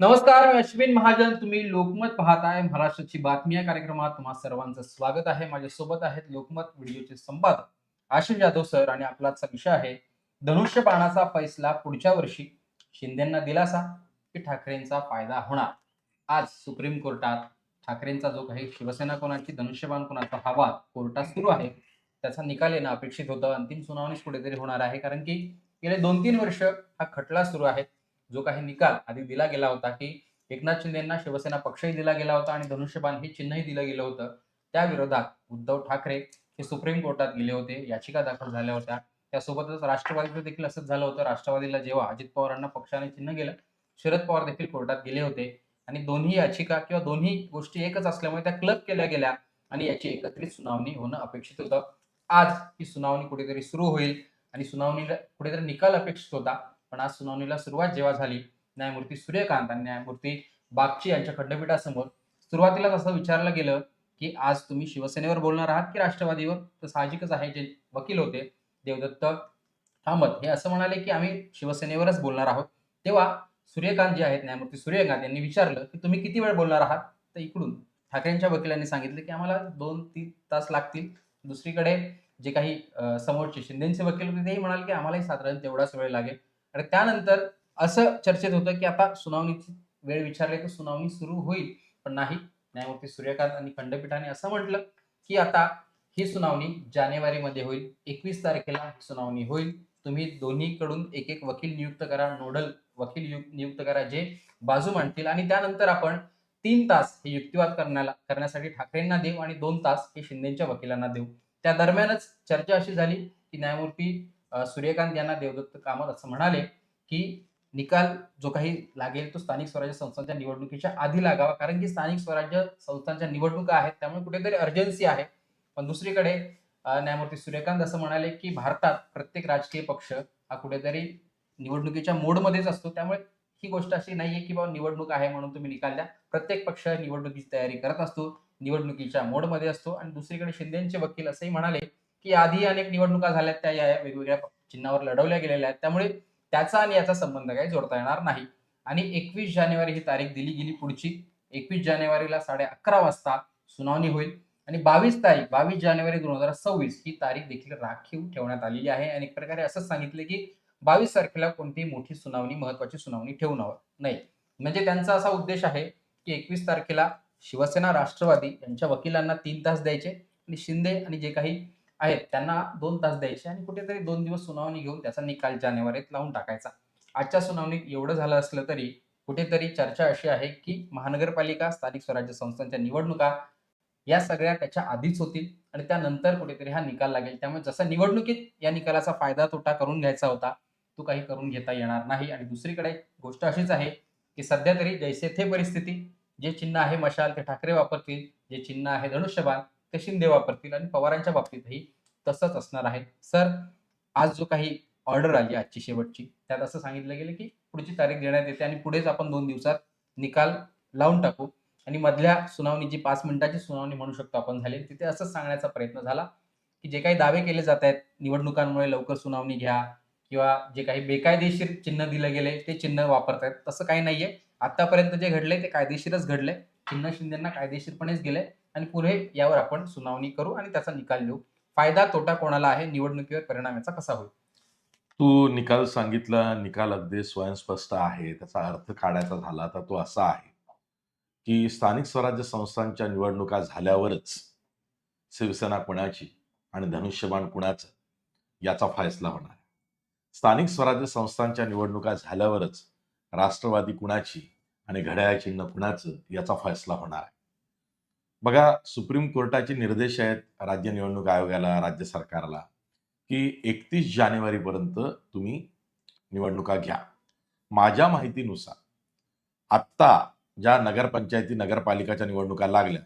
नमस्कार मी अश्विन महाजन. तुम्ही लोकमत पाहताय महाराष्ट्राची बातमी या कार्यक्रमात तुम्हा सर्वांचं स्वागत आहे. माझ्यासोबत आहेत लोकमत व्हिडिओचे संपादक आशिष जाधव सर आणि आपला विषय आहे धनुष्यबाणाचा फैसला पुढच्या वर्षी. शिंदेना दिलासा की ठाकरेंचा फायदा होणार? आज सुप्रीम कोर्टात ठाकरेंचा जो काही शिवसेना कोणाची धनुष्यबाण कोणाचा हा वाद कोर्टात सुरू आहे. त्याचा निकाल येणं अपेक्षित होतं. अंतिम सुनावणीच कुठेतरी होणार आहे. कारण की गेले दोन तीन वर्ष हा खटला सुरू आहे. जो काही निकाल आधी दिला गेला होता की एकनाथ शिंदेना शिवसेना पक्षही दिला गेला होता आणि धनुष्यबाण हे चिन्हही दिलं गेलं होतं. त्या विरोधात उद्धव ठाकरे हे सुप्रीम कोर्टात गेले होते याचिका दाखल झाल्या होत्या. त्यासोबतच राष्ट्रवादीचं देखील असंच झालं होतं. राष्ट्रवादीला जेव्हा अजित पवारांना पक्षाने चिन्ह गेलं शरद पवार देखील कोर्टात गेले होते. आणि दोन्ही याचिका किंवा दोन्ही गोष्टी एकच असल्यामुळे त्या क्लब केल्या गेल्या आणि याची एकत्रित सुनावणी होणं अपेक्षित होतं. आज ही सुनावणी कुठेतरी सुरू होईल आणि सुनावणीला कुठेतरी निकाल अपेक्षित होता. पण आज सुनावणीला सुरुवात जेव्हा झाली न्यायमूर्ती सूर्यकांत आणि न्यायमूर्ती बागची यांच्या खंडपीठासमोर सुरुवातीलाच असं विचारलं गेलं की आज तुम्ही शिवसेनेवर बोलणार आहात की राष्ट्रवादीवर? तर साहजिकच आहे जे वकील होते देवदत्त कामत हे असं म्हणाले की आम्ही शिवसेनेवरच बोलणार आहोत. तेव्हा सूर्यकांत जे आहेत न्यायमूर्ती सूर्यकांत यांनी विचारलं की तुम्ही किती वेळ बोलणार आहात? तर इकडून ठाकरेंच्या वकिलांनी सांगितलं की आम्हाला दोन तीन तास लागतील. दुसरीकडे जे काही समोरचे शिंदेचे वकील होते तेही म्हणाले की आम्हालाही साधारण तेवढाच वेळ लागेल. आणि त्यानंतर असं चर्चेत होतं की आता सुनावणीची वेळ विचारली तर सुनावणी सुरू होईल पण नाही. न्यायमूर्ती सूर्यकांत आणि खंडपीठाने असं म्हटलं की आता ही सुनावणी जानेवारीमध्ये होईल एकवीस तारखेला सुनावणी होईल. तुम्ही दोन्हीकडून एक एक वकील नियुक्त करा नोडल वकील नियुक्त करा जे बाजू मांडतील. आणि त्यानंतर आपण तीन तास हे युक्तिवाद करण्याला करण्यासाठी ठाकरेंना देऊ आणि दोन तास हे शिंदेच्या वकिलांना देऊ. त्या दरम्यानच चर्चा अशी झाली की न्यायमूर्ती सूर्यकांत यांना देवदत्त कामत असं म्हणाले की निकाल जो काही लागेल तो स्थानिक स्वराज्य संस्थांच्या निवडणुकीच्या आधी लागावा. कारण की स्थानिक स्वराज्य संस्थांच्या निवडणुका आहेत त्यामुळे कुठेतरी अर्जन्सी आहे. पण दुसरीकडे न्यायमूर्ती सूर्यकांत असं म्हणाले की भारतात प्रत्येक राजकीय पक्ष हा कुठेतरी निवडणुकीच्या मोडमध्येच असतो. त्यामुळे ही गोष्ट अशी नाहीये की बाबा निवडणूक आहे म्हणून तुम्ही निकाल द्या. प्रत्येक पक्ष निवडणुकीची तयारी करत असतो निवडणुकीच्या मोडमध्ये असतो. आणि दुसरीकडे शिंदेचे वकील असंही म्हणाले की आधी अनेक निवडणुका झाल्यात त्या या या वेगवेगळ्या चिन्हावर लढवल्या गेलेल्या आहेत. त्यामुळे त्याचा आणि याचा संबंध काही जोडता येणार नाही. आणि एकवीस जानेवारी ही तारीख दिली गेली पुढची. एकवीस जानेवारीला साडे अकरा वाजता सुनावणी होईल. आणि बावीस तारीख बावीस जानेवारी दोन हजार सव्वीस ही तारीख देखील राखीव ठेवण्यात आलेली आहे. आणि एक प्रकारे असंच सांगितलं की बावीस तारखेला कोणतीही मोठी सुनावणी महत्वाची सुनावणी ठेवू नव- नाही. म्हणजे त्यांचा असा उद्देश आहे की एकवीस तारखेला शिवसेना राष्ट्रवादी यांच्या वकिलांना तीन तास द्यायचे. आणि शिंदे आणि जे काही आहेत. त्यांना दोन तास द्यायचे आणि कुठेतरी दोन दिवस सुनावणी घेऊन त्याचा निकाल जानेवारीत लावून टाकायचा. आजच्या सुनावणीत एवढं झालं असलं तरी कुठेतरी चर्चा अशी आहे की महानगरपालिका स्थानिक स्वराज्य संस्थांच्या निवडणुका या सगळ्या त्याच्या आधीच होतील आणि त्यानंतर कुठेतरी हा निकाल लागेल. त्यामुळे जसा निवडणुकीत या निकालाचा फायदा तोटा करून घ्यायचा होता तो काही करून घेता येणार नाही. आणि दुसरीकडे गोष्ट अशीच आहे की सध्या तरी जैसे थे परिस्थिती जे चिन्ह आहे मशाल ते ठाकरे वापरतील. जे चिन्ह आहे धनुष्यबाण ते शिंदे वापरतील आणि पवारांच्या बाबतीतही तसंच असणार आहे. सर आज जो काही ऑर्डर आली आजची शेवटची त्यात असं सांगितलं गेलं की पुढची तारीख देण्यात येते आणि पुढेच आपण दोन दिवसात निकाल लावून टाकू आणि मधल्या सुनावणीची पाच मिनिटाची सुनावणी म्हणू शकतो आपण झाली तिथे असंच सांगण्याचा प्रयत्न झाला की जे काही दावे केले जात आहेत निवडणुकांमुळे लवकर सुनावणी घ्या किंवा जे काही बेकायदेशीर चिन्ह दिलं गेले ते चिन्ह वापरतायत तसं काही नाहीये. आतापर्यंत जे घडले ते कायदेशीरच घडले चिन्ह शिंदेना कायदेशीरपणेच गेले आणि पुढे यावर आपण सुनावणी करू आणि त्याचा निकाल लिहू. फायदा तोटा कोणाला आहे निवडणुकीवर परिणाम याचा कसा होईल? तू निकाल सांगितला निकाल अगदी स्वयंस्पष्ट आहे त्याचा अर्थ काढायचा झाला तर तो असा आहे की स्थानिक स्वराज्य संस्थांच्या निवडणुका झाल्यावरच शिवसेना कुणाची आणि धनुष्यबाण कुणाचं याचा फैसला होणार आहे. स्थानिक स्वराज्य संस्थांच्या निवडणुका झाल्यावरच राष्ट्रवादी कुणाची आणि घड्याळ चिन्ह कुणाचं याचा फैसला होणार आहे. बघा सुप्रीम कोर्टाचे निर्देश आहेत राज्य निवडणूक आयोगाला राज्य सरकारला की एकतीस जानेवारीपर्यंत तुम्ही निवडणुका घ्या. माझ्या माहितीनुसार आत्ता ज्या नगरपंचायती नगरपालिकाच्या निवडणुका लागल्या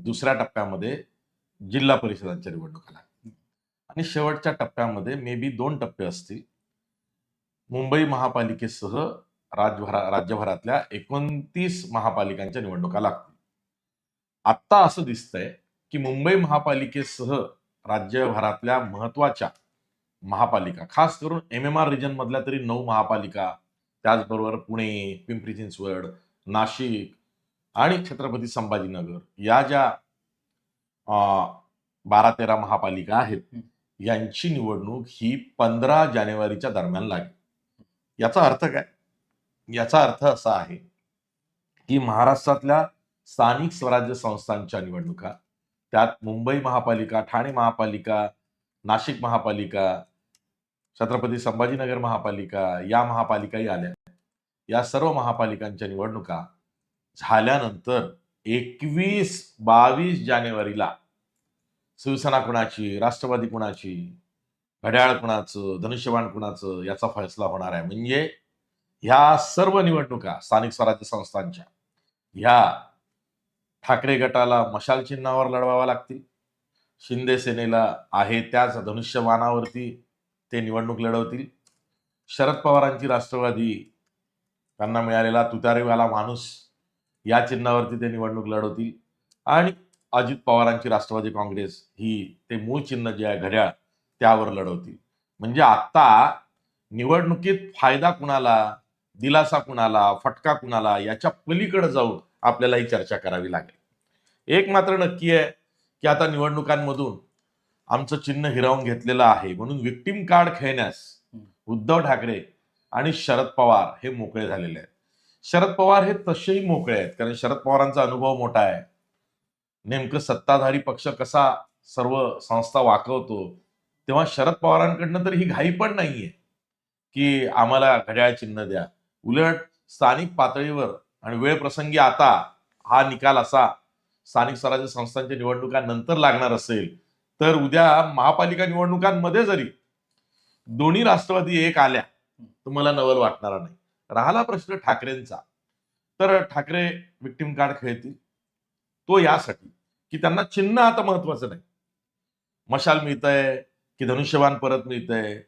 दुसऱ्या टप्प्यामध्ये जिल्हा परिषदांच्या निवडणुका लागल्या. आणि शेवटच्या टप्प्यामध्ये मे बी दोन टप्पे असतील मुंबई महापालिकेसह राज्यभरा राज्यभरातल्या एकोणतीस महापालिकांच्या निवडणुका लागतात आत्ता असं दिसतंय की मुंबई महापालिकेसह राज्यभरातल्या महत्त्वाच्या महापालिका खास करून एम एम आर रिजन मधल्या तरी नऊ महापालिका त्याचबरोबर पुणे पिंपरी चिंचवड नाशिक आणि छत्रपती संभाजीनगर या ज्या बारा तेरा महापालिका आहेत. यांची निवडणूक ही पंधरा जानेवारीच्या दरम्यान लागेल याचा अर्थ काय याचा अर्थ असा आहे की महाराष्ट्रातल्या स्थानिक स्वराज्य संस्थांच्या निवडणुका त्यात मुंबई महापालिका ठाणे महापालिका नाशिक महापालिका छत्रपती संभाजीनगर महापालिका या महापालिकाही आल्या. या सर्व महापालिकांच्या निवडणुका झाल्यानंतर एकवीस बावीस जानेवारीला शिवसेना कुणाची राष्ट्रवादी कुणाची घड्याळ कुणाचं धनुष्यबाण कुणाचं याचा फैसला होणार आहे. म्हणजे ह्या सर्व निवडणुका स्थानिक स्वराज्य संस्थांच्या ह्या ठाकरे गटाला मशाल चिन्हावर लढवावा लागतील. शिंदे सेनेला आहे त्याच धनुष्यबाणावरती ते निवडणूक लढवतील. शरद पवारांची राष्ट्रवादी त्यांना मिळालेला तुतारेवाला माणूस या चिन्हावरती ते निवडणूक लढवतील. आणि अजित पवारांची राष्ट्रवादी काँग्रेस ही ते मूळ चिन्ह जे आहे घड्याळ त्यावर लढवतील. म्हणजे आत्ता निवडणुकीत फायदा कुणाला दिलासा कुणाला फटका कुणाला याच्या पलीकडे जाऊन आपल्याला ही चर्चा करावी लागेल. एक मात्र नक्की आहे की आता निवडणुकांमधून आमचं चिन्ह हिरावून घेतलेलं आहे. म्हणून विक्टीम कार्ड खेळण्यास उद्धव ठाकरे आणि शरद पवार हे मोकळे झालेले आहेत. शरद पवार हे तसेही मोकळे आहेत कारण शरद पवारांचा अनुभव मोठा आहे. नेमकं सत्ताधारी पक्ष कसा सर्व संस्था वाकवतो तेव्हा शरद पवारांकडनं तर ही घाई पण नाहीये की आम्हाला घड्याळ चिन्ह द्या. उलट स्थानिक पातळीवर आणि वेळ प्रसंगी आता हा निकाल असा स्थानिक स्वराज्य संस्थांच्या निवडणुकांनंतर लागणार असेल तर उद्या महापालिका निवडणुकांमध्ये जरी दोन्ही राष्ट्रवादी एक आल्या तर मला नवल वाटणार नाही. राहिला प्रश्न ठाकरेंचा. तर ठाकरे विक्टीम कार्ड खेळतील. तो यासाठी की त्यांना चिन्ह आता महत्वाचं नाही. मशाल मिळतंय की धनुष्यबाण परत मिळतंय.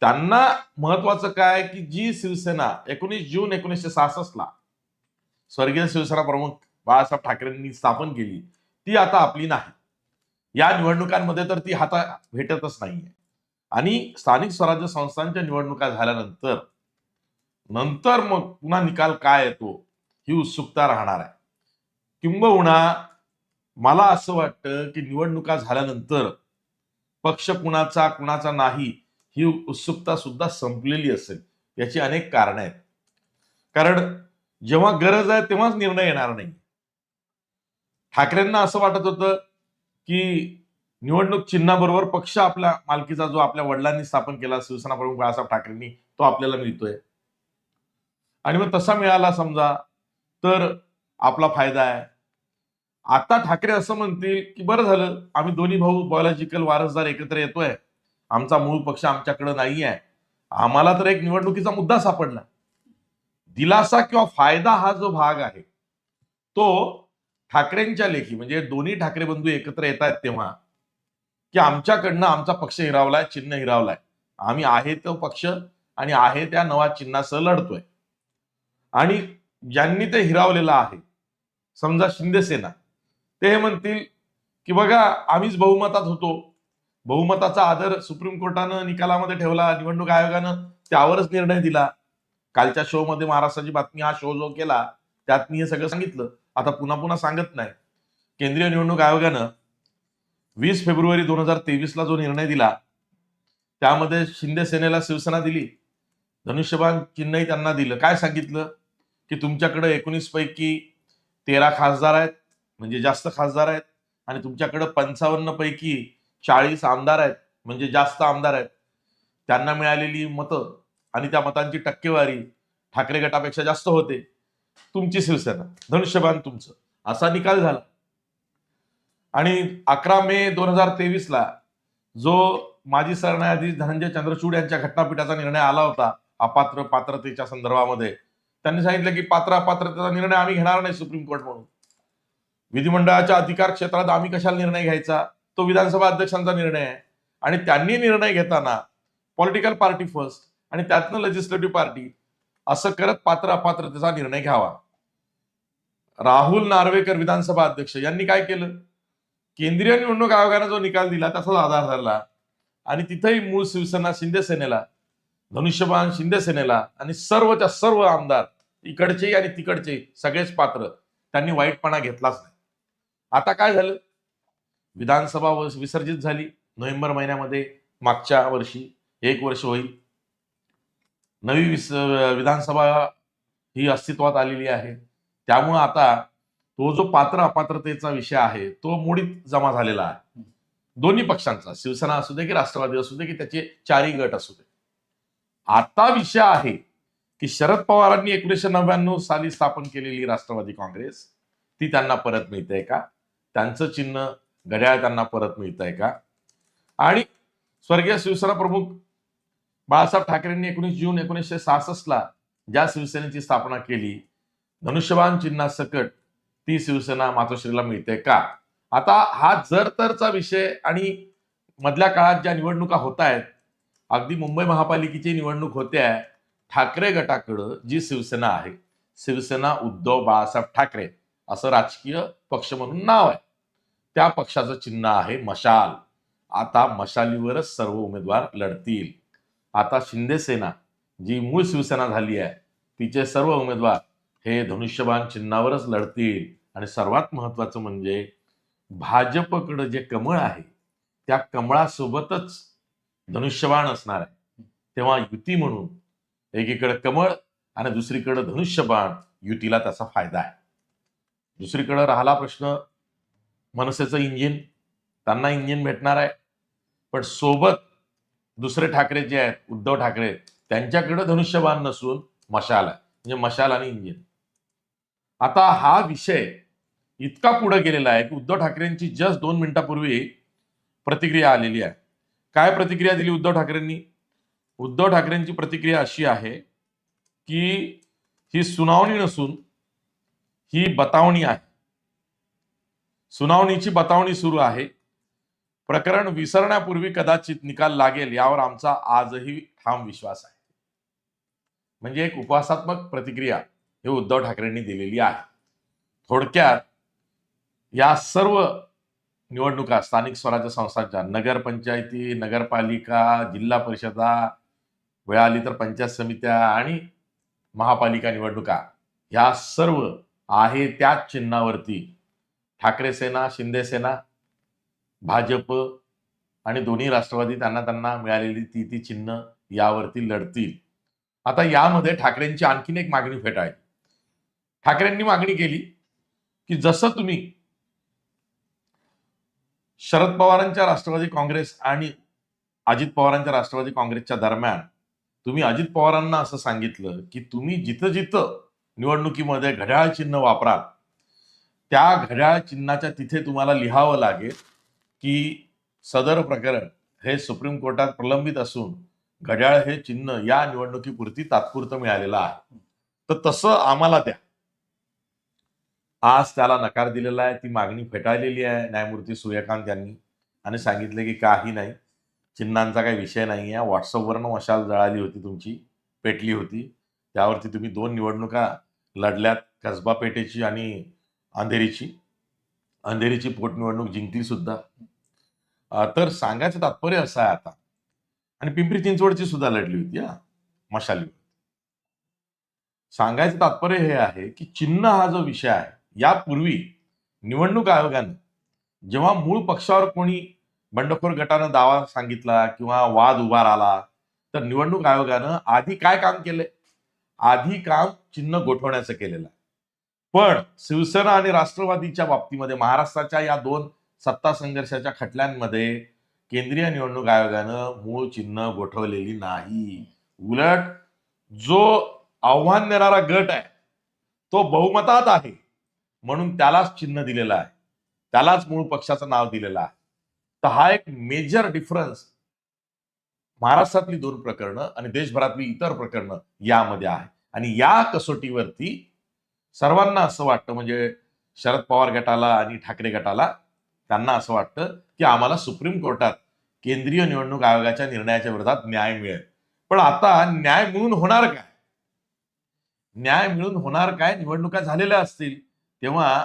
त्यांना महत्वाचं काय की जी शिवसेना एकोणीस जून एकोणीसशे सहासष्टला स्वर्गीय शिवसेना प्रमुख बाळासाहेब ठाकरेंनी स्थापन केली ती आता आपली नाही. या निवडणुकांमध्ये तर ती हाता भेटतच नाहीये. आणि स्थानिक स्वराज्य संस्थांच्या निवडणुका झाल्यानंतर नंतर मग पुन्हा निकाल काय येतो ही उत्सुकता राहणार आहे. किंबहुना मला असं वाटतं की निवडणुका झाल्यानंतर पक्ष कुणाचा कुणाचा नाही ही उत्सुकता सुद्धा संपलेली असेल याची अनेक कारणं आहेत. कारण जेव्हा गरज आहे तेव्हाच निर्णय येणार नाही. ठाकरेंना असं वाटत होतं की निवडणूक चिन्हाबरोबर पक्ष आपल्या मालकीचा जो आपल्या वडिलांनी स्थापन केला शिवसेना प्रमुख बाळासाहेब ठाकरेंनी तो आपल्याला मिळतोय. आणि मग तसा मिळाला समजा तर आपला फायदा आहे. आता ठाकरे असं म्हणतील की बरं झालं आम्ही दोन्ही भाऊ बायोलॉजिकल वारसदार एकत्र येतोय. आमचा मूळ पक्ष आमच्याकडे नाही आहे आम्हाला तर एक निवडणुकीचा मुद्दा सापडला. दिलासा किंवा फायदा हा जो भाग आहे तो ठाकरेंच्या लेखी म्हणजे दोन्ही ठाकरे बंधू एकत्र येत आहेत तेव्हा की आमच्याकडनं आमचा पक्ष हिरावलाय चिन्ह हिरावलाय. आम्ही आहे तो पक्ष आणि आहे त्या नवा चिन्हासह लढतोय. आणि ज्यांनी ते हिरावलेलं आहे समजा शिंदेसेना ते हे म्हणतील की बघा आम्हीच बहुमतात होतो. बहुमताचा आदर सुप्रीम कोर्टानं निकालामध्ये ठेवला निवडणूक आयोगानं त्यावरच निर्णय दिला. कालच्या शो मध्ये महाराष्ट्राची बातमी हा शो जो केला त्यात मी हे सगळं सांगितलं. आता पुन्हा पुन्हा सांगत नाही. केंद्रीय निवडणूक आयोगानं वीस फेब्रुवारी दोन हजार तेवीसला जो निर्णय दिला त्यामध्ये शिंदे सेनेला शिवसेना दिली. धनुष्यबाण चिन्हही त्यांना दिलं. काय सांगितलं? की तुमच्याकडे एकोणीस पैकी तेरा खासदार आहेत म्हणजे जास्त खासदार आहेत आणि तुमच्याकडे पंचावन्न पैकी चाळीस आमदार आहेत म्हणजे जास्त आमदार आहेत. त्यांना मिळालेली मतं आणि त्या मतांची टक्केवारी ठाकरे गटापेक्षा जास्त होते. तुमची शिवसेना धनुष्यबाण तुमचं. असा निकाल झाला. आणि अकरा मे दोन हजार तेवीस ला जो माजी सरन्यायाधीश धनंजय चंद्रचूड यांच्या घटनापीठाचा निर्णय आला होता अपात्र पात्रतेच्या संदर्भामध्ये त्यांनी सांगितलं की पात्र अपात्रतेचा निर्णय आम्ही घेणार नाही सुप्रीम कोर्ट म्हणून. विधिमंडळाच्या अधिकार क्षेत्रात आम्ही कशाला निर्णय घ्यायचा? तो विधानसभा अध्यक्षांचा निर्णय आहे. आणि त्यांनी निर्णय घेताना पॉलिटिकल पार्टी फर्स्ट आणि त्यातनं लेजिस्लेटिव्ह पार्टी असं करत पात्र अपात्रतेचा निर्णय घ्यावा. राहुल नार्वेकर विधानसभा अध्यक्ष यांनी काय केलं? केंद्रीय निवडणूक आयोगाने जो निकाल दिला त्याचाच आधार धरला. आणि तिथेही मूळ शिवसेना शिंदे सेनेला धनुष्यबाण शिंदे सेनेला आणि सर्वच्या सर्व आमदार इकडचे आणि तिकडचे सगळेच पात्र त्यांनी वाईटपणा घेतलाच नाही. आता काय झालं? विधानसभा व- विसर्जित झाली. नोव्हेंबर महिन्यामध्ये मागच्या वर्षी एक वर्ष होईल. नवी विस विधानसभा ही अस्तित्वात आलेली आहे. त्यामुळं आता तो जो पात्र अपात्रतेचा विषय आहे तो मोडीत जमा झालेला आहे. दोन्ही पक्षांचा शिवसेना असू दे की राष्ट्रवादी असू दे की त्याचे चारही गट असू दे. आता विषय आहे की शरद पवारांनी एकोणीसशे नव्याण्णव साली स्थापन केलेली राष्ट्रवादी काँग्रेस ती त्यांना परत मिळते का? त्यांचं चिन्ह घड्याळ त्यांना परत मिळतंय का? आणि स्वर्गीय शिवसेना प्रमुख बाळासाहेब ठाकरेंनी एकोणीस जून एकोणीसशे सहासष्टला ज्या शिवसेनेची स्थापना केली धनुष्यबाण चिन्हासकट ती शिवसेना मातोश्रीला मिळते का? आता हा जर तरचा विषय आणि मधल्या काळात ज्या निवडणुका होत आहेत अगदी मुंबई महापालिकेची निवडणूक होते आहे ठाकरे गटाकडं जी शिवसेना आहे शिवसेना उद्धव बाळासाहेब ठाकरे असं राजकीय पक्ष म्हणून नाव आहे. त्या पक्षाचं चिन्ह आहे मशाल. आता मशालीवरच सर्व उमेदवार लढतील. आता शिंदेसेना जी मूळ शिवसेना झाली आहे तिचे सर्व उमेदवार हे धनुष्यबाण चिन्हावरच लढतील. आणि सर्वात महत्वाचं म्हणजे भाजपकडं जे कमळ आहे त्या कमळासोबतच धनुष्यबाण असणार आहे. तेव्हा युती म्हणून एकीकडे कमळ आणि दुसरीकडे धनुष्यबाण युतीला त्याचा फायदा आहे. दुसरीकडे राहिला प्रश्न मनसेचं इंजिन. त्यांना इंजिन भेटणार आहे. पण सोबत दुसरे ठाकरे जे आहेत उद्धव ठाकरे त्यांच्याकडे धनुष्यबाण नसून मशाल आहे. म्हणजे मशाल आणि इंजिन. आता हा विषय इतका पुढे गेलेला आहे की उद्धव ठाकरेंची जस्ट दोन मिनिटापूर्वी प्रतिक्रिया आलेली आहे. काय प्रतिक्रिया दिली उद्धव ठाकरेंनी? उद्धव ठाकरेंची प्रतिक्रिया अशी आहे की ही सुनावणी नसून ही बतावणी आहे. सुनावणीची बतावणी सुरू आहे. प्रकरण विसरण्यापूर्वी कदाचित निकाल लागेल यावर आमचा आजही ठाम विश्वास आहे. म्हणजे एक उपवासात्मक प्रतिक्रिया हे उद्धव ठाकरेंनी दिलेली आहे. थोडक्यात या सर्व निवडणुका स्थानिक स्वराज्य संस्थांच्या नगरपंचायती नगरपालिका जिल्हा परिषदा वेळ आली तर पंचायत समित्या आणि महापालिका निवडणुका या सर्व आहे त्याच चिन्हावरती. ठाकरे सेना शिंदे सेना भाजप आणि दोन्ही राष्ट्रवादी त्यांना त्यांना मिळालेली ती ती चिन्ह यावरती लढतील. आता यामध्ये ठाकरेंची आणखीन एक मागणी फेटाळली ठाकरेंनी मागणी केली की जसं तुम्ही शरद पवारांच्या राष्ट्रवादी काँग्रेस आणि अजित पवारांच्या राष्ट्रवादी काँग्रेसच्या दरम्यान तुम्ही अजित पवारांना असं सांगितलं की तुम्ही जिथं जिथं निवडणुकीमध्ये घड्याळ चिन्ह वापराल त्या घड्याळ चिन्हाच्या तिथे तुम्हाला लिहावं लागेल की सदर प्रकरण हे सुप्रीम कोर्टात प्रलंबित असून घड्याळ हे चिन्ह या निवडणुकीपुरती तात्पुरतं मिळालेलं आहे. तर तसं आम्हाला द्या. आज त्याला नकार दिलेला आहे ती मागणी फेटाळलेली आहे न्यायमूर्ती सूर्यकांत यांनी आणि सांगितलं की काही नाही चिन्हांचा काही विषय नाही आहे व्हॉट्सअपवरनं मशाल जळाली होती तुमची पेटली होती. त्यावरती तुम्ही दोन निवडणुका लढल्यात कसबा पेटेची आणि अंधेरीची. अंधेरीची पोटनिवडणूक जिंकली सुद्धा. तर सांगायचं तात्पर्य असं आहे आता. आणि पिंपरी चिंचवडची सुद्धा लढली होती हा. मशालीवर. सांगायचं तात्पर्य हे आहे की चिन्ह हा जो विषय आहे यापूर्वी निवडणूक आयोगानं जेव्हा मूळ पक्षावर कोणी बंडखोर गटानं दावा सांगितला किंवा वाद उभा राहिला तर निवडणूक आयोगानं आधी काय काम केलंय आधी काम चिन्ह गोठवण्याचं केलेलं आहे. पण शिवसेना आणि राष्ट्रवादीच्या बाबतीमध्ये महाराष्ट्राच्या या दोन सत्ता संघर्षाच्या खटल्यांमध्ये केंद्रीय निवडणूक आयोगानं मूळ चिन्ह गोठवलेली नाही. उलट जो आव्हान देणारा गट आहे तो बहुमतात आहे म्हणून त्यालाच चिन्ह दिलेलं आहे. त्यालाच मूळ पक्षाचं नाव दिलेलं आहे. तर हा एक मेजर डिफरन्स महाराष्ट्रातली दोन प्रकरणं आणि देशभरातली इतर प्रकरणं यामध्ये आहे. आणि या कसोटीवरती सर्वांना असं वाटतं म्हणजे शरद पवार गटाला आणि ठाकरे गटाला त्यांना असं वाटतं की आम्हाला सुप्रीम कोर्टात केंद्रीय निवडणूक आयोगाच्या निर्णयाच्या विरोधात न्याय मिळेल. पण आता न्याय मिळून होणार काय? न्याय मिळून होणार काय? निवडणुका झालेल्या असतील. तेव्हा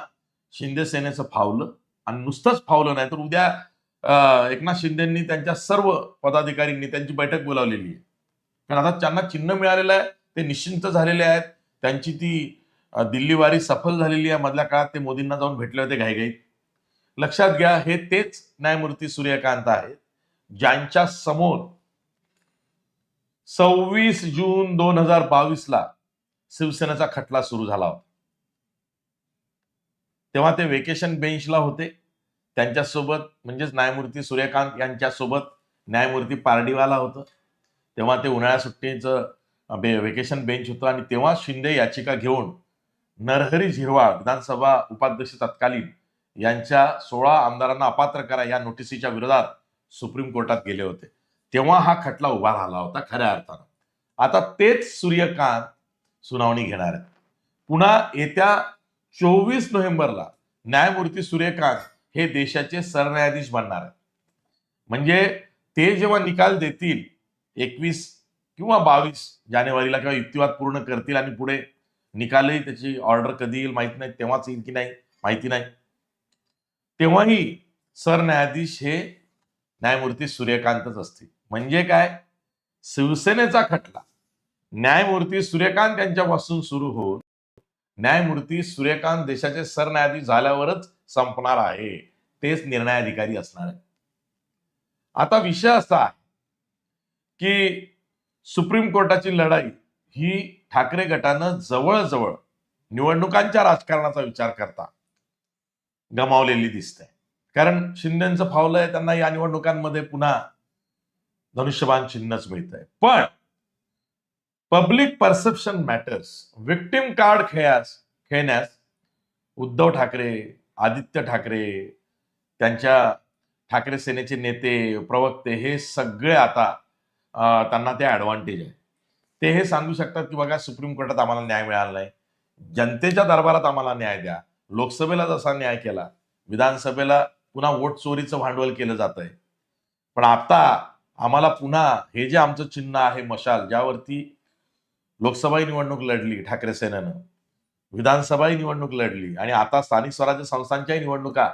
शिंदे सेनेचं फावलं आणि नुसतंच फावलं नाही तर उद्या एकनाथ शिंदेंनी त्यांच्या सर्व पदाधिकाऱ्यांनी त्यांची बैठक बोलावलेली आहे. कारण आता त्यांना चिन्ह मिळालेलं आहे ते निश्चिंत झालेले आहेत. त्यांची ती दिल्ली वारी सफल झालेली आहे. मधल्या काळात ते मोदींना जाऊन भेटले होते घाईघाईत. लक्षात घ्या हे तेच न्यायमूर्ती सूर्यकांत आहेत ज्यांच्या समोर सव्वीस जून दोन हजार बावीस ला शिवसेनेचा खटला सुरू झाला होता. तेव्हा ते वेकेशन बेंचला होते. त्यांच्यासोबत म्हणजेच न्यायमूर्ती सूर्यकांत यांच्यासोबत न्यायमूर्ती पारडीवाला होतं. तेव्हा ते उन्हाळ्या सुट्टीचं वेकेशन बेंच होतं. आणि तेव्हा शिंदे याचिका घेऊन नरहरी झिरवाळ विधानसभा उपाध्यक्ष तत्कालीन यांच्या सोळा आमदारांना अपात्र करा या नोटिसीच्या विरोधात सुप्रीम कोर्टात गेले होते. तेव्हा हा खटला उभा राहिला होता खऱ्या अर्थानं. आता तेच सूर्यकांत सुनावणी घेणार आहेत. पुन्हा येत्या चोवीस नोव्हेंबरला न्यायमूर्ती सूर्यकांत हे देशाचे सरन्यायाधीश बनणार आहेत. म्हणजे ते जेव्हा निकाल देतील एकवीस किंवा बावीस जानेवारीला किंवा युक्तिवाद पूर्ण करतील आणि पुढे निकालही त्याची ऑर्डर कधी येईल माहीत नाही तेव्हाच येईल की नाही माहिती नाही. तेव्हाही सरन्यायाधीश हे न्यायमूर्ती सूर्यकांतच असतील. म्हणजे काय? शिवसेनेचा खटला. न्यायमूर्ती सूर्यकांत यांच्यापासून सुरू होऊन न्यायमूर्ती सूर्यकांत देशाचे सरन्यायाधीश झाल्यावरच संपणार आहे. तेच निर्णयाधिकारी असणार आहे आता विषय असा आहे की सुप्रीम कोर्टाची लढाई ही ठाकरे गटानं जवळजवळ निवडणुकांच्या राजकारणाचा विचार करता गमावलेली दिसते कारण शिंदेचं फावलं आहे त्यांना या निवडणुकांमध्ये पुन्हा धनुष्यबाण चिन्हच मिळत आहे पण public perception matters victim card खेळास खेळण्यास उद्धव ठाकरे आदित्य ठाकरे त्यांच्या ठाकरे सेनेचे नेते प्रवक्ते हे सगळे आता त्यांना ते ॲडव्हान्टेज आहे. ते हे सांगू शकतात की बघा सुप्रीम कोर्टात आम्हाला न्याय मिळाला नाही. जनतेच्या दरबारात आम्हाला न्याय द्या. लोकसभेला जसा न्याय केला विधानसभेला पुन्हा वोट चोरीचं भांडवल केलं जात आहे पण आता आम्हाला पुन्हा हे जे आमचं चिन्ह आहे मशाल ज्यावरती लोकसभाही निवडणूक लढली ठाकरे सेनेनं विधानसभाही निवडणूक लढली आणि आता स्थानिक स्वराज्य संस्थांच्याही निवडणुका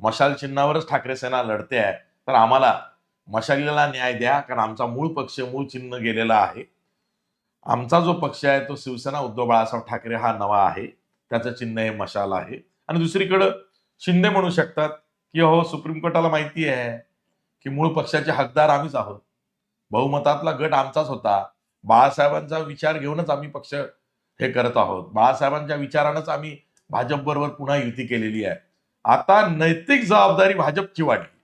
मशाल चिन्हावरच ठाकरे सेना लढते आहे तर आम्हाला मशालीला न्याय द्या कारण आमचा मूळ पक्ष मूळ चिन्ह गेलेला आहे. आमचा जो पक्ष आहे तो शिवसेना उद्धव बाळासाहेब ठाकरे हा नवा आहे. त्याचं चिन्ह हे मशाल आहे. आणि दुसरीकडं शिंदे म्हणू शकतात की हो सुप्रीम कोर्टाला माहिती आहे की मूळ पक्षाचे हकदार आम्हीच आहोत. बहुमतातला गट आमचाच होता. बाळासाहेबांचा विचार घेऊनच आम्ही पक्ष हे करत आहोत. बाळासाहेबांच्या विचारानंच आम्ही भाजप बरोबर पुन्हा युती केलेली आहे. आता नैतिक जबाबदारी भाजपची वाढली.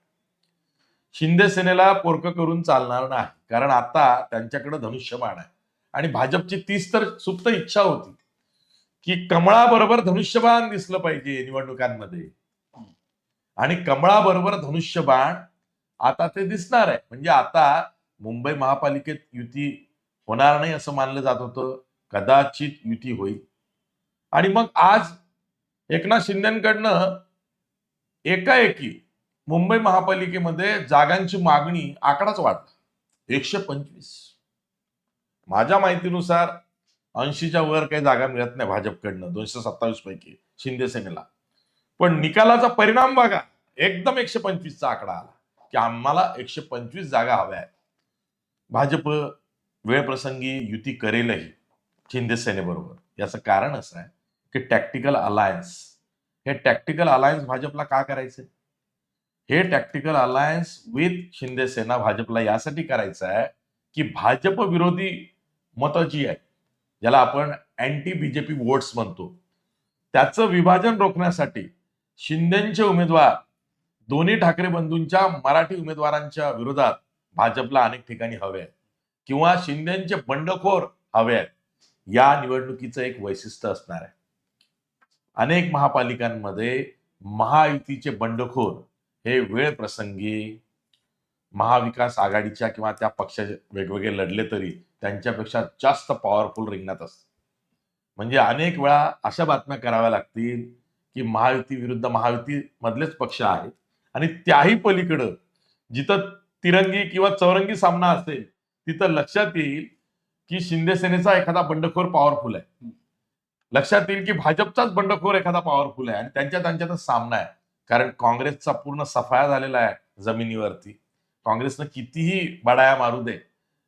शिंदे सेनेला पोरक करून चालणार नाही. कारण आता त्यांच्याकडे धनुष्यबाण आहे. आणि भाजपची तीच तर सुप्त इच्छा होती. की कमळाबरोबर धनुष्यबाण दिसलं पाहिजे निवडणुकांमध्ये. आणि कमळाबरोबर धनुष्यबाण आता ते दिसणार आहे. म्हणजे आता मुंबई महापालिकेत युती होणार नाही असं मानलं जात होतं. कदाचित युती होईल. आणि मग आज एकनाथ शिंदेकडनं एकाएकी मुंबई महापालिकेमध्ये जागांची मागणी आकडाच वाढला. एकशे पंचवीस. माझ्या माहितीनुसार ऐंशीच्या वर काही जागा मिळत नाही भाजपकडनं दोनशे सत्तावीस पैकी शिंदे सेनेला. पण निकालाचा परिणाम बघा. एकदम एकशे पंचवीसचा आकडा आला. की आम्हाला एकशे पंचवीस जागा हव्या आहेत. भाजप वेळप्रसंगी युती करेलही शिंदे सेनेबरोबर. याचं कारण असं आहे की टॅक्टिकल अलायन्स हे टॅक्टिकल अलायन्स भाजपला का करायचं हे tactical alliance with Shinde Sena भाजपला यासाठी करायचं आहे की भाजप विरोधी मतं जी आहे. ज्याला आपण अँटी बीजेपी वोट्स म्हणतो. त्याचं विभाजन रोखण्यासाठी शिंदेचे उमेदवार दोन्ही ठाकरे बंधूंच्या मराठी उमेदवारांच्या विरोधात भाजपला अनेक ठिकाणी हवे आहेत. किंवा शिंदेचे बंडखोर हवे आहेत. या निवडणुकीचं एक वैशिष्ट्य असणार आहे. अनेक महापालिकांमध्ये महायुतीचे बंडखोर हे वेळ प्रसंगी महाविकास आघाडीच्या किंवा त्या पक्षाचे वेगवेगळे लढले तरी त्यांच्यापेक्षा जास्त पॉवरफुल रिंगणात असतात म्हणजे अनेक वेळा अशा बातम्या कराव्या लागतील की महायुती विरुद्ध महायुती मधलेच पक्ष आहेत आणि त्याही पलीकडं जिथं तिरंगी किंवा चौरंगी सामना असेल तिथं लक्षात येईल की शिंदे सेनेचा एखादा बंडखोर पॉवरफुल आहे. लक्षात येईल की भाजपचाच बंडखोर एखादा पॉवरफुल आहे आणि त्यांच्या त्यांच्यातच सामना आहे. कारण काँग्रेसचा पूर्ण सफाया झालेला आहे जमिनीवरती. काँग्रेसनं कितीही बडाया मारू दे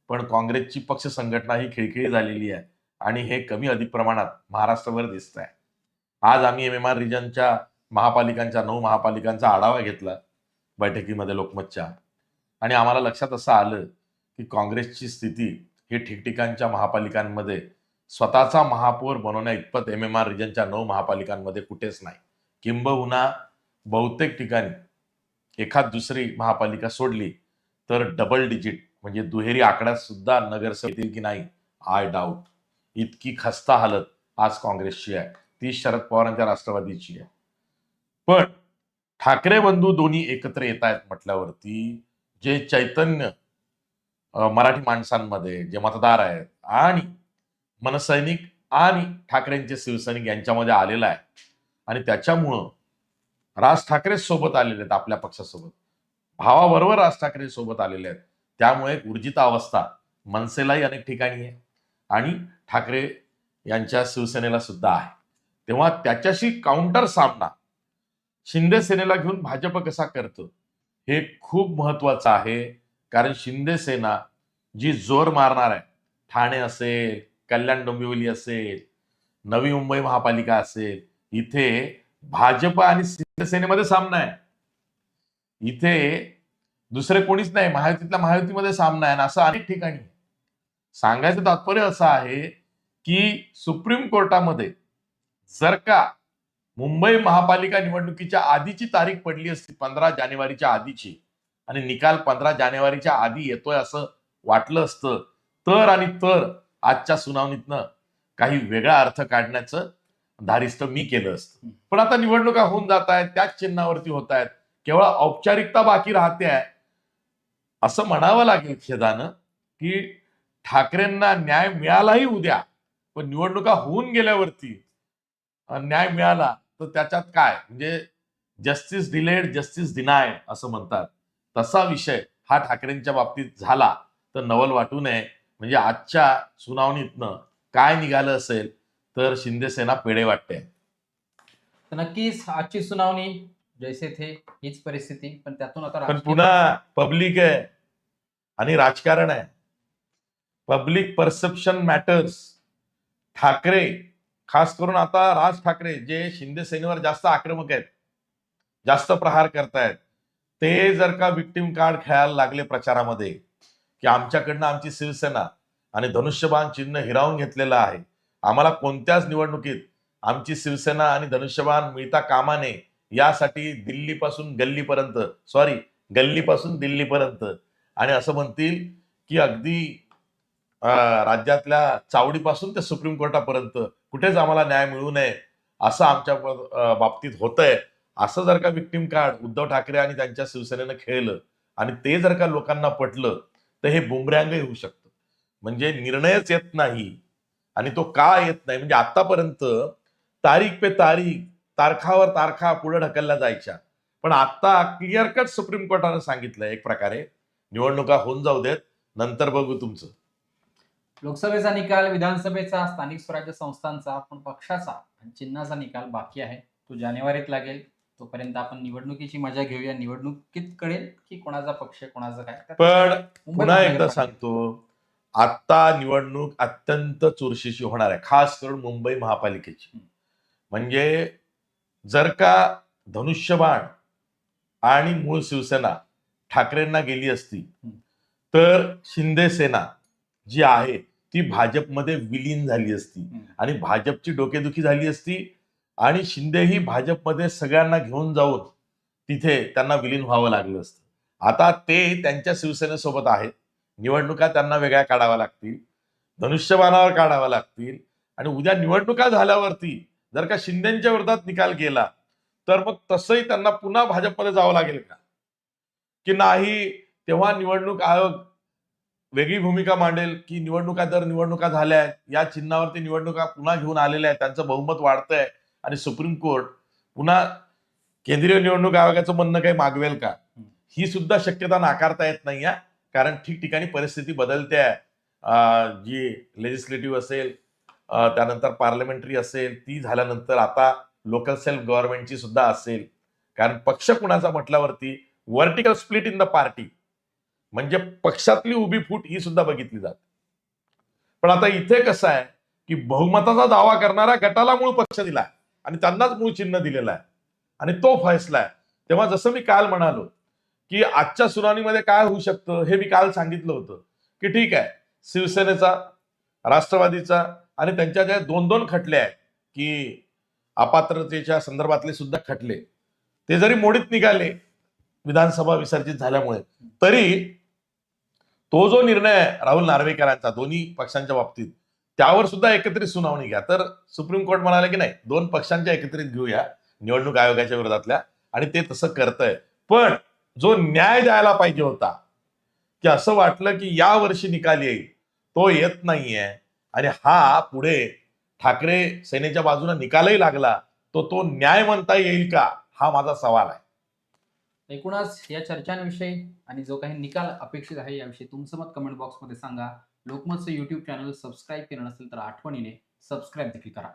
पण काँग्रेसची पक्ष संघटना ही खिळखिळी झालेली आहे आणि हे कमी अधिक प्रमाणात महाराष्ट्रभर दिसत आहे. आज आम्ही एम एम आर रिजनच्या महापालिकांच्या नऊ महापालिकांचा आढावा घेतला बैठकीमध्ये लोकमतच्या. आणि आम्हाला लक्षात असं आलं की काँग्रेसची स्थिती ही ठिकठिकाणच्या महापालिकांमध्ये स्वतःचा महापौर बनवण्या इतपत एम एम आर रिजनच्या नऊ महापालिकांमध्ये कुठेच नाही. किंबहुना बहुतेक ठिकाणी एखाद दुसरी महापालिका सोडली तर डबल डिजिट म्हणजे दुहेरी आकड्यात सुद्धा नगरसेवक येतील की नाही? आय डाऊट इतकी खस्ता हालत आज काँग्रेसची आहे. ती शरद पवारांच्या राष्ट्रवादीची आहे. पण ठाकरे बंधू दोन्ही एकत्र येत आहेत म्हटल्यावरती जे चैतन्य मराठी माणसांमध्ये जे मतदार आहेत आणि मनसैनिक आणि ठाकरेंचे शिवसैनिक यांच्यामध्ये आलेला आहे. आणि त्याच्यामुळं राज ठाकरे सोबत आलेले आहेत आपल्या पक्षासोबत. भावाबरोबर राज ठाकरे सोबत आलेले आहेत. त्यामुळे ऊर्जित अवस्था मनसेलाही अनेक ठिकाणी आहे. आणि ठाकरे यांच्या शिवसेनेला सुद्धा आहे. तेव्हा त्याच्याशी काउंटर सामना शिंदे सेनेला घेऊन भाजप कसा करतो हे खूप महत्वाचं आहे. कारण शिंदे सेना जी जोर मारणार आहे ठाणे असेल कल्याण डोंबिवली असेल नवी मुंबई महापालिका असेल इथे भाजप आणि शिवसेनेमध्ये सामना आहे. इथे दुसरे कोणीच नाही. महायुतीतल्या महायुतीमध्ये सामना आहे. आणि असं अनेक ठिकाणी. सांगायचं तात्पर्य असं आहे की सुप्रीम कोर्टामध्ये जर का मुंबई महापालिका निवडणुकीच्या आधीची तारीख पडली असती पंधरा जानेवारीच्या आधीची आणि निकाल पंधरा जानेवारीच्या आधी येतोय असं वाटलं असतं तर आणि तर आजच्या सुनावणीतनं काही वेगळा अर्थ काढण्याचं धारिस्त मी केलं असतं. पण आता निवडणुका होऊन जात आहेत त्याच चिन्हावरती होत आहेत. केवळ औपचारिकता बाकी राहते आहे. असं म्हणावं लागेल खेदानं की ठाकरेंना न्याय मिळालाही उद्या पण निवडणुका होऊन गेल्यावरती न्याय मिळाला तर त्याच्यात काय? म्हणजे जस्टिस डिलेड जस्टिस डिनाय असं म्हणतात. तसा विषय हा ठाकरेंच्या बाबतीत झाला तर नवल वाटू नये. म्हणजे आजच्या सुनावणीतनं काय निघालं असेल तर शिंदेसेना पेढे वाटते. तर नक्कीच आजची सुनावणी जैसे थे हीच परिस्थिती पण त्यातून आता पण राजकीय- पुन्हा पब्लिक आहे आणि राजकारण आहे. पब्लिक परसेप्शन मॅटर्स ठाकरे खास करून आता राज ठाकरे जे शिंदे सेनेवर जास्त आक्रमक आहेत जास्त प्रहार करतायत ते जर का विक्टिम कार्ड खेळायला लागले प्रचारामध्ये की आमच्याकडनं आमची शिवसेना आणि धनुष्यबाण चिन्ह हिरावून घेतलेलं आहे आम्हाला कोणत्याच निवडणुकीत आमची शिवसेना आणि धनुष्यबाण मिळता कामा नये यासाठी दिल्लीपासून गल्लीपर्यंत सॉरी गल्लीपासून दिल्लीपर्यंत. आणि असं म्हणतील की अगदी राज्यातल्या चावडीपासून ते सुप्रीम कोर्टापर्यंत कुठेच आम्हाला न्याय मिळू नये असं आमच्या बाबतीत होतंय. असं जर का विक्टिम कार्ड उद्धव ठाकरे आणि त्यांच्या शिवसेनेनं खेळलं आणि ते जर का लोकांना पटलं तर हे बुमऱ्यांगही होऊ शकतं. म्हणजे निर्णयच येत नाही आणि तो का येत नाही? म्हणजे आतापर्यंत तारीख पे तारीख तारखावर तारखा पुढे ढकलल्या जायच्या. पण आता क्लिअर कट सुप्रीम कोर्टानं सांगितलं एक प्रकारे. निवडणुका होऊन जाऊ देत नंतर बघू तुमचं. लोकसभेचा निकाल विधानसभेचा स्थानिक स्वराज्य संस्थांचा पण पक्षाचा आणि चिन्हाचा निकाल बाकी आहे. तो जानेवारीत लागेल. तोपर्यंत आपण निवडणुकीची मजा घेऊया. निवडणुकीत कळेल की कोणाचा पक्ष कोणाचा काय? पण पुन्हा एकदा. सांगतो आता निवडणूक अत्यंत चुरशीची होणार आहे. खास करून मुंबई महापालिकेची. म्हणजे जर का धनुष्यबाण आणि मूळ शिवसेना ठाकरेंना गेली असती तर शिंदे सेना जी आहे ती भाजपमध्ये विलीन झाली असती. आणि भाजपची डोकेदुखी झाली असती आणि शिंदेही भाजपमध्ये सगळ्यांना घेऊन जाऊन तिथे त्यांना विलीन व्हावं लागलं असतं. आता ते त्यांच्या शिवसेनेसोबत आहेत. निवडणुका त्यांना वेगळ्या काढाव्या लागतील. धनुष्यबाणावर काढाव्या लागतील. आणि उद्या निवडणुका झाल्यावरती जर का शिंदेच्या विरोधात निकाल गेला तर मग तसंही त्यांना पुन्हा भाजपमध्ये जावं लागेल का? की नाही तेव्हा निवडणूक आयोग वेगळी भूमिका मांडेल की निवडणुका जर निवडणुका झाल्या आहेत या चिन्हावरती निवडणुका पुन्हा घेऊन आलेल्या आहेत त्यांचं बहुमत वाढतंय आणि सुप्रीम कोर्ट पुन्हा केंद्रीय निवडणूक आयोगाचं म्हणणं काही मागवेल का? ही सुद्धा शक्यता नाकारता येत नाही कारण ठिकठिकाणी परिस्थिती बदलते आहे. जी लेजिस्लेटिव्ह असेल त्यानंतर पार्लमेंटरी असेल ती झाल्यानंतर आता लोकल सेल्फ गव्हर्नमेंटची सुद्धा असेल. कारण पक्ष कुणाचा म्हटल्यावरती? Vertical split in the party. म्हणजे पक्षातली उभी फूट ही सुद्धा बघितली जाते. पण आता इथे कसं आहे की बहुमताचा दावा करणाऱ्या गटाला मूळ पक्ष दिला आणि त्यांनाच मूळ चिन्ह दिलेलं आहे. आणि तो फैसला आहे. तेव्हा जसं मी काल म्हणालो की आजच्या सुनावणीमध्ये काय होऊ शकतं हे मी काल सांगितलं होतं. की ठीक आहे शिवसेनेचा राष्ट्रवादीचा आणि त्यांच्या ज्या दोन दोन खटले आहेत की अपात्रतेच्या संदर्भातले सुद्धा खटले. ते जरी मोडीत निघाले विधानसभा विसर्जित झाल्यामुळे तरी तो जो निर्णय राहुल नार्वेकरांचा दोन्ही पक्षांच्या बाबतीत त्यावर सुद्धा एकत्रित सुनावणी घ्या. तर सुप्रीम कोर्ट म्हणाले की नाही दोन पक्षांच्या एकत्रित घेऊया निवडणूक आयोगाच्या विरोधातल्या आणि ते तसं करतंय. पण जो न्याय द्यायला पाहिजे होता की असं वाटलं की या वर्षी निकाल येईल तो येत नाहीये. आणि हा पुढे. ठाकरे सेनेच्या बाजूने निकालही लागला तो तो न्याय म्हणता येईल का? हा माझा सवाल आहे. एकूणच या चर्चांविषयी आणि जो काही निकाल अपेक्षित आहे याविषयी तुमचं मत कमेंट बॉक्समध्ये सांगा. लोकमतचं युट्यूब चॅनल सबस्क्राईब केलं नसेल तर आठवणीने सबस्क्राईब देखील करा.